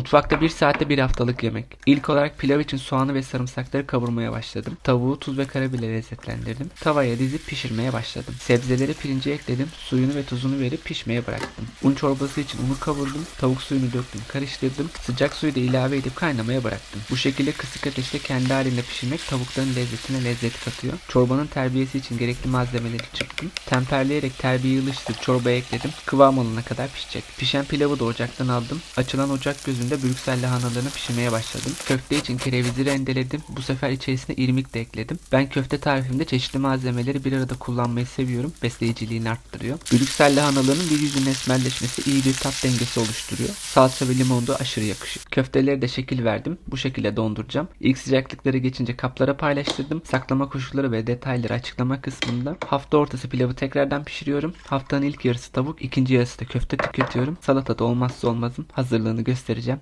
Mutfakta bir saatte bir haftalık yemek. İlk olarak pilav için soğanı ve sarımsakları kavurmaya başladım. Tavuğu tuz ve karabiberle lezzetlendirdim. Tavaya dizip pişirmeye başladım. Sebzeleri pirince ekledim. Suyunu ve tuzunu verip pişmeye bıraktım. Un çorbası için unu kavurdum. Tavuk suyunu döktüm. Karıştırdım. Sıcak suyu da ilave edip kaynamaya bıraktım. Bu şekilde kısık ateşte kendi halinde pişirmek tavukların lezzetine lezzet katıyor. Çorbanın terbiyesi için gerekli malzemeleri çıktım. Temperleyerek terbiyeyi ılıştırıp çorbaya ekledim. Kıvam alana kadar pişecek. Pişen pilavı da ocaktan aldım. Açılan ocak gözünde Brüksel lahanalarını pişirmeye başladım. Köfte için kerevizi rendeledim. Bu sefer içerisine irmik de ekledim. Ben köfte tarifimde çeşitli malzemeleri bir arada kullanmayı seviyorum. Besleyiciliğini arttırıyor. Brüksel lahanalarının bir yüzün esmerleşmesi iyi bir tat dengesi oluşturuyor. Salça ve limon da aşırı yakışıyor. Köfteleri de şekil verdim. Bu şekilde donduracağım. İlk sıcaklıkları geçince kaplara paylaştırdım. Saklama koşulları ve detayları açıklama kısmında hafta ortası pilavı tekrardan pişiriyorum. Haftanın ilk yarısı tavuk, ikinci yarısı da köfte tüketiyorum. Salata da olmazsa olmazım. Hazırlığını göstereceğim.